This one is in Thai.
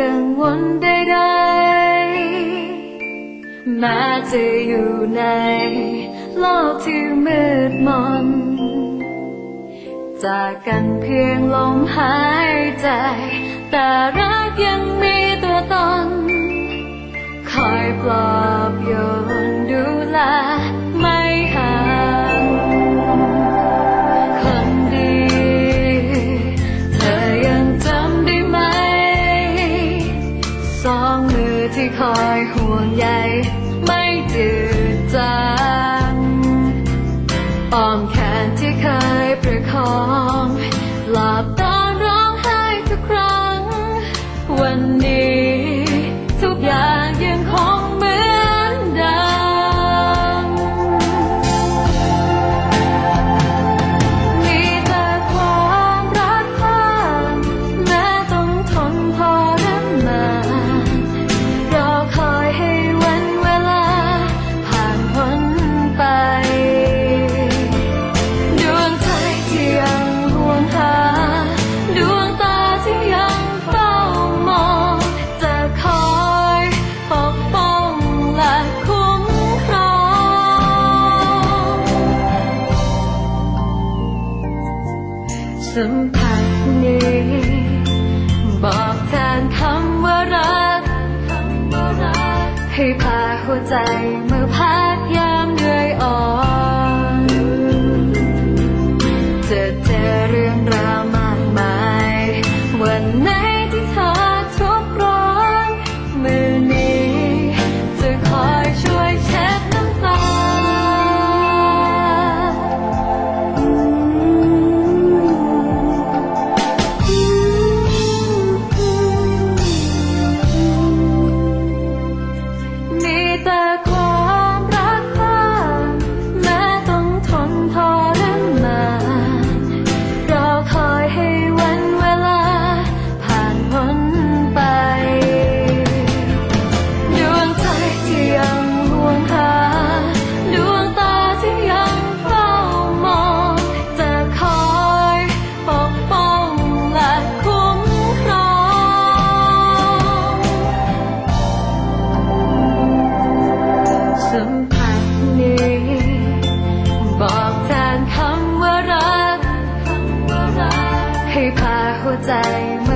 กังวลใดๆแม้จะอยู่ในโลกที่มืดมน จากกันเพียงลมหายใจ แต่รักยังมีตัวตน คอยปลอบ ที่คอยห่วงใยไม่จืดจางอ้อมแขนที่เคยประคองหลับตาร้องไห้ทุกครั้ง วันนี้ สัมผัสนี้บอกแทนคำว่ารัก ให้พาหัวใจมือพักยามเหนื่อยอ่อนจะเจอเรื่องราวมากมายวันนั้น 在吗？